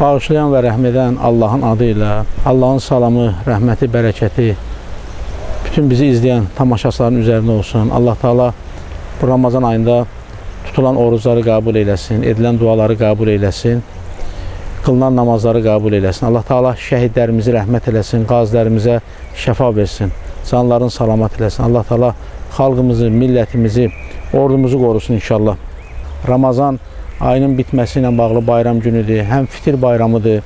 Bağışlayan və rəhm edən Allahın adı ilə Allahın salamı, rəhməti, bərəkəti bütün bizi izləyən tamaşaçıların üzərində olsun. Allah Taala bu Ramazan ayında tutulan orucları qəbul eləsin, edilən duaları qəbul eləsin. Qılınan namazları qəbul eləsin. Allah Taala şəhidlərimizi rəhmət eləsin, qazilərimizə şəfa versin. Canların salamat eləsin. Allah Taala xalqımızı, millətimizi, ordumuzu qorusun inşallah. Ramazan ayının bitməsi ilə bağlı bayram günüdür. Həm fitir bayramıdır.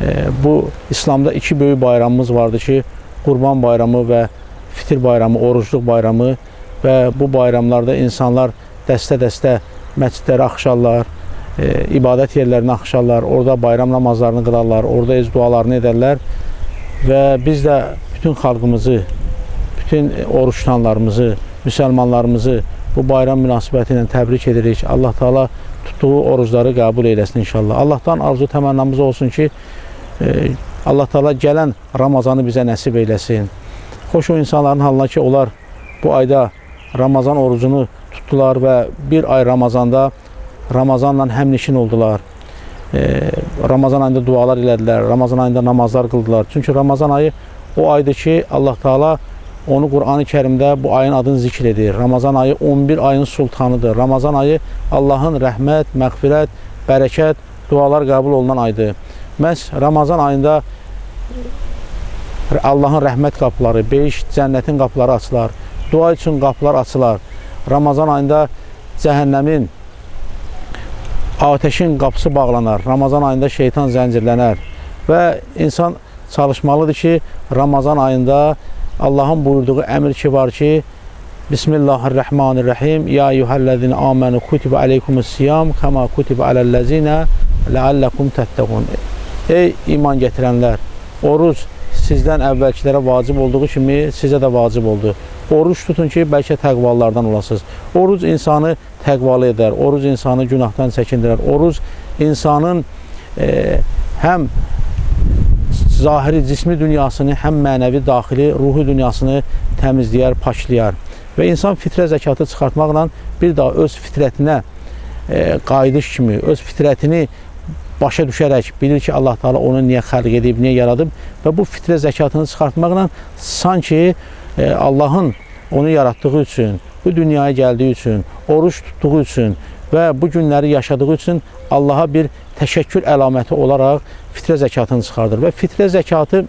E, bu İslamda iki böyük bayramımız vardır ki, Qurban bayramı və fitir bayramı, orucluq bayramı və bu bayramlarda insanlar dəstə-dəstə məscidlərə axşarlar, e, ibadət yerlərinə axşarlar, orada bayram namazlarını qılarlar, orada öz dualarını edərlər və biz də bütün xalqımızı, bütün oruç tutanlarımızı, müsəlmanlarımızı bu bayram münasibəti ilə təbrik edirik. Allah Taala tutduğu orucları qəbul eləsin inşallah. Allahdan arzu təmənnamız olsun ki, e, Allah Taala gələn Ramazanı bizə nəsib eyləsin. Xoş o insanların halına ki, onlar bu ayda Ramazan orucunu tutdular və bir ay Ramazanda Ramazanla həmnişin oldular. E, Ramazan ayında dualar elədilər, Ramazan ayında namazlar qıldılar. Çünki Ramazan ayı o aydır ki, Allah Taala onu Qur'an-ı Kərimdə bu ayın adını zikr edir. Ramazan ayı 11 ayın sultanıdır. Ramazan ayı Allahın rəhmət, məğfirət, bərəkət, dualar qəbul olunan aydır. Məhz Ramazan ayında Allahın rəhmət qapıları, beş cənnətin qapıları açılar. Dua üçün qapılar açılar. Ramazan ayında cəhənnəmin ateşin qapısı bağlanar. Ramazan ayında şeytan zəncirlənər və insan çalışmalıdır ki, Ramazan ayında Allahın buyurduğu əmr ki var ki, Bismillahirrahmanirrahim. Ya eyyuhellezine amenu kutibe aleykumus siyam kema kutibe alellezine leallekum tettaqun. Ey iman gətirənlər, oruc sizdən əvvəlkilərə vacib olduğu kimi sizə də vacib oldu. Oruç tutun ki, bəlkə təqvalardan olasınız. Oruc insanı təqvalı edər, oruc insanı günahdan çəkindirər. Oruc insanın e, həm zahiri cismi dünyasını, həm mənəvi daxili ruhi dünyasını təmizləyər, paşlayar. Və insan fitrə zəkatı çıxartmaqla bir daha öz fitrətinə e, qayıdış kimi, öz fitrətini başa düşərək bilir ki, Allah Taala onu niyə xəlq edib, niyə yaradıb və bu fitrə zəkatını çıxartmaqla sanki e, Allahın onu yaratdığı üçün, bu dünyaya gəldiyi üçün, oruç tutduğu üçün və bu günləri yaşadığı üçün Allaha bir təşəkkür əlaməti olaraq fitrə zəkatını çıxardır və fitrə zəkatı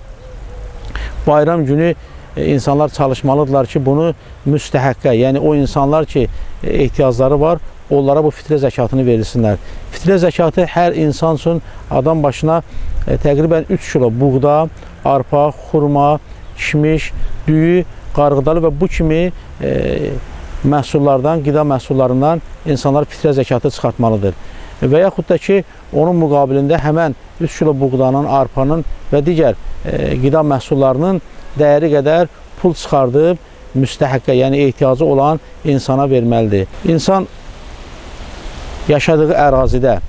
bayram günü e, insanlar çalışmalıdırlar ki, bunu müstəhəqqə, yəni o insanlar ki, e, ehtiyacları var, onlara bu fitrə zəkatını verilsinlər. Fitrə zəkatı hər insan üçün adam başına e, təqribən 3 kilo buğda, arpa, xurma, kişmiş, düyü, qarğıdalı və bu kimi e, məhsullardan, qida məhsullarından insanlar fitrə zəkatı çıxartmalıdır. Və yaxud da ki, onun müqabilində həmən 3 kilo buğdanın, arpanın və digər e, qida məhsullarının dəyəri qədər pul çıxardıb müstəhəqqə, yəni ehtiyacı olan insana verməlidir. İnsan yaşadığı ərazidə,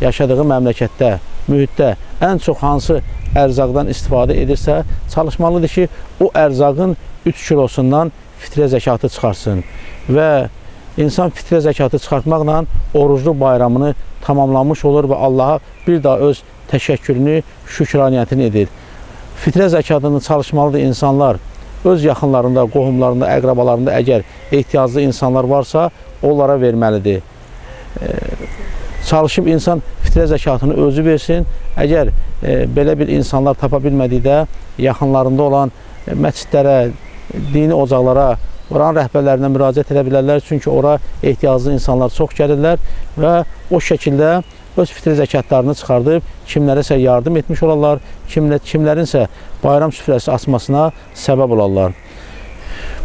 yaşadığı məmləkətdə, mühitdə ən çox hansı ərzaqdan istifadə edirsə, çalışmalıdır ki, o ərzaqın 3 kilosundan fitrə zəkatı çıxarsın və insan fitrə zəkatı çıxartmaqla orucluq bayramını tamamlamış olur və Allaha bir daha öz təşəkkürünü, şükraniyyətini edir. Fitrə zəkatını çalışmalıdır insanlar öz yaxınlarında, qohumlarında, əqrabalarında əgər ehtiyaclı insanlar varsa, onlara verməlidir çalışıb insan fitrə zəkatını özü versin. Əgər belə bir insanlar tapa bilmədikdə yaxınlarında olan məscidlərə, dini ocaqlara, oranın rəhbərlərinə müraciət edə bilərlər. Çünki ora ehtiyaclı insanlar çox gəlirlər və o şəkildə öz fitrə zəkatlarını çıxardıb kimlərəsə yardım etmiş olarlar, kimlə, kimlərinsə bayram süfrəsi açmasına səbəb olarlar.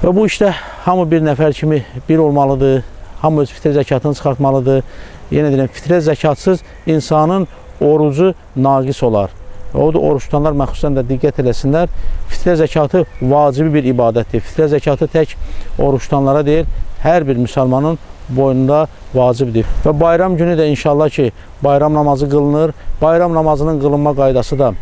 Və bu işdə hamı bir nəfər kimi bir olmalıdır. Hamı öz fitrə zəkatını çıxartmalıdır. Yenə deyirəm, fitrə zəkatsız insanın orucu naqis olar. O da oruç tutanlar məxsusən də diqqət eləsinlər. Fitrə zəkatı vacibi bir ibadətdir. Fitrə zəkatı tək oruç tutanlara deyil, hər bir müsəlmanın boynunda vacibdir. Və bayram günü də inşallah ki, bayram namazı qılınır. Bayram namazının qılınma qaydası da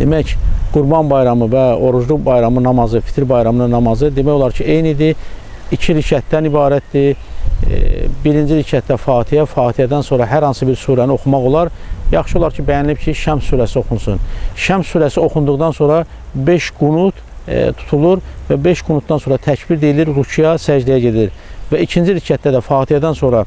demək Qurban bayramı və orucluq bayramı namazı, fitir bayramının namazı demək olar ki, eynidir. İki rikətdən ibarətdir. Birinci rikətdə Fatihə, Fatihədən sonra hər hansı bir surəni oxumaq olar yaxşı olar ki, bəyənilib ki, Şəms surəsi oxunsun. Şəms surəsi oxunduqdan sonra 5 qunut e, tutulur və 5 qunutdan sonra təkbir deyilir, rükuya, səcdəyə gedir. Və ikinci rükətdə də Fatihədən sonra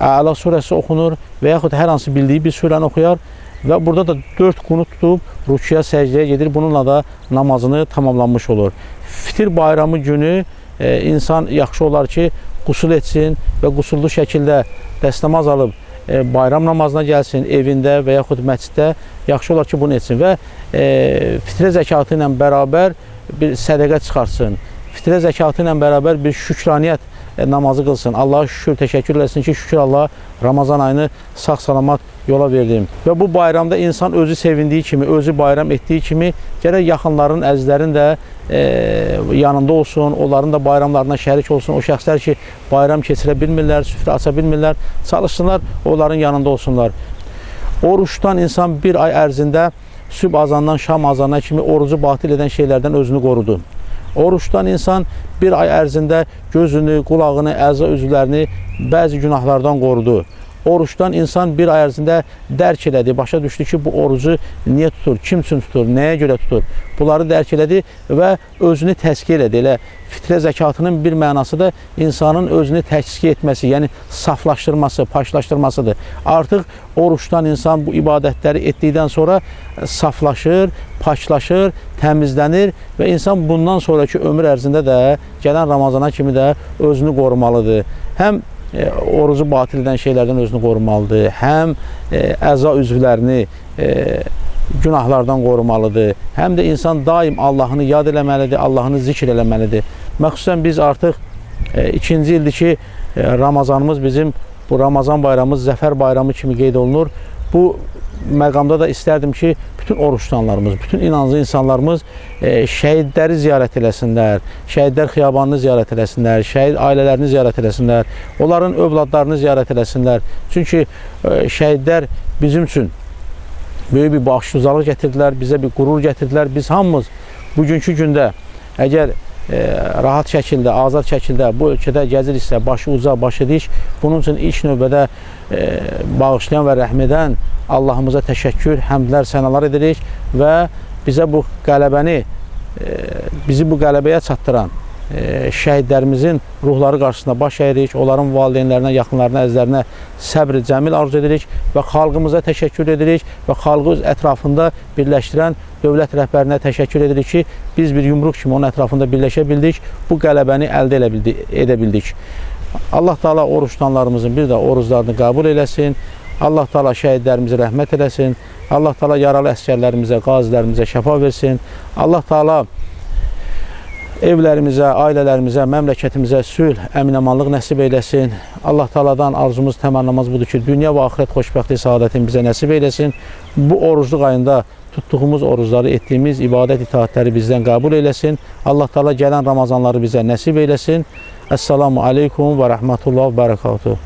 Əla surəsi oxunur və yaxud hər hansı bildiyi bir surəni oxuyar və burada da 4 qunut tutub rükuya, səcdəyə gedir. Bununla da namazını tamamlanmış olur. Fitir bayramı günü e, insan yaxşı olar ki, qusul etsin və qusullu şəkildə dəstəmaz alıb bayram namazına gəlsin evində və yaxud məsciddə yaxşı olar ki, bunu etsin və e, fitrə zəkatı ilə bərabər bir sədəqə çıxartsın. Fitrə zəkatı ilə bərabər bir şükraniyyət e, namazı qılsın. Allaha şükür, təşəkkür eləsin ki, şükür Allah Ramazan ayını sağ-salamat yola verdim. Və bu bayramda insan özü sevindiyi kimi, özü bayram etdiyi kimi gərək yaxınların, əzizlərin də e, yanında olsun, onların da bayramlarına şərik olsun. O şəxslər ki, bayram keçirə bilmirlər, süfrə aça bilmirlər, çalışsınlar, onların yanında olsunlar. Oruç tutan insan bir ay ərzində sübh azandan şam azanına kimi orucu batil edən şeylərdən özünü qorudu. Oruç tutan insan bir ay ərzində gözünü, qulağını, əza üzvlərini bəzi günahlardan qorudu. Oruçdan insan bir ay ərzində dərk elədi, başa düşdü ki, bu orucu niyə tutur, kim üçün tutur, nəyə görə tutur. Bunları dərk elədi və özünü təskiyə elədi. Elə fitrə zəkatının bir mənası da insanın özünü təskiyə etməsi, yəni saflaşdırması, paşlaşdırmasıdır. Artıq oruçdan insan bu ibadətləri etdikdən sonra saflaşır, paçlaşır, təmizlənir və insan bundan sonraki ömür ərzində də gələn Ramazana kimi də özünü qorumalıdır. Həm e, orucu batil edən şeylərdən özünü qorumalıdır. Həm e, əza üzvlərini e, günahlardan qorumalıdır. Həm də insan daim Allahını yad eləməlidir, Allahını zikr eləməlidir. Məxsusən biz artıq e, ikinci ildir ki, e, Ramazanımız bizim bu Ramazan bayramımız zəfər bayramı kimi qeyd olunur. Bu məqamda da istərdim ki, bütün oruç tutanlarımız, bütün inanclı insanlarımız e, şəhidləri ziyarət eləsinlər, şəhidlər xiyabanını ziyarət eləsinlər, şəhid ailələrini ziyarət eləsinlər, onların övladlarını ziyarət eləsinlər. Çünki e, şəhidlər bizim üçün böyük bir bağışsızlıq gətirdilər, bizə bir qürur gətirdilər. Biz hamımız bugünkü gündə əgər rahat şəkildə, azad şəkildə bu ölkədə gəziriksə, başı uca, başı dik, bunun üçün ilk növbədə e, bağışlayan və rəhm Allahımıza təşəkkür, həmdlər, sənalar edirik və bizə bu qələbəni, e, bizi bu qələbəyə çatdıran şəhidlərimizin ruhları qarşısında baş əyirik, onların valideynlərinə, yaxınlarına, əzizlərinə səbr cəmil arzu edirik və xalqımıza təşəkkür edirik və xalqı öz ətrafında birləşdirən dövlət rəhbərinə təşəkkür edirik ki, biz bir yumruq kimi onun ətrafında birləşə bildik, bu qələbəni əldə elə edə bildik. Allah Taala oruç tutanlarımızın bir də oruclarını qəbul eləsin. Allah Taala şəhidlərimizə rəhmət eləsin. Allah Taala yaralı əsgərlərimizə, qazilərimizə şəfa versin. Allah Taala evlərimizə, ailələrimizə, məmləkətimizə sülh, əminamanlıq nəsib eyləsin. Allah Taaladan arzumuz, təmannamız budur ki, dünya və axirət xoşbəxtlik, səadətini bizə nəsib eyləsin. Bu orucluq ayında tutduğumuz orucları, etdiyimiz ibadət itaatləri bizdən qəbul eyləsin. Allah Taala gələn Ramazanları bizə nəsib eyləsin. Esselamu aleykum və rəhmətullah və bərəkatuhu.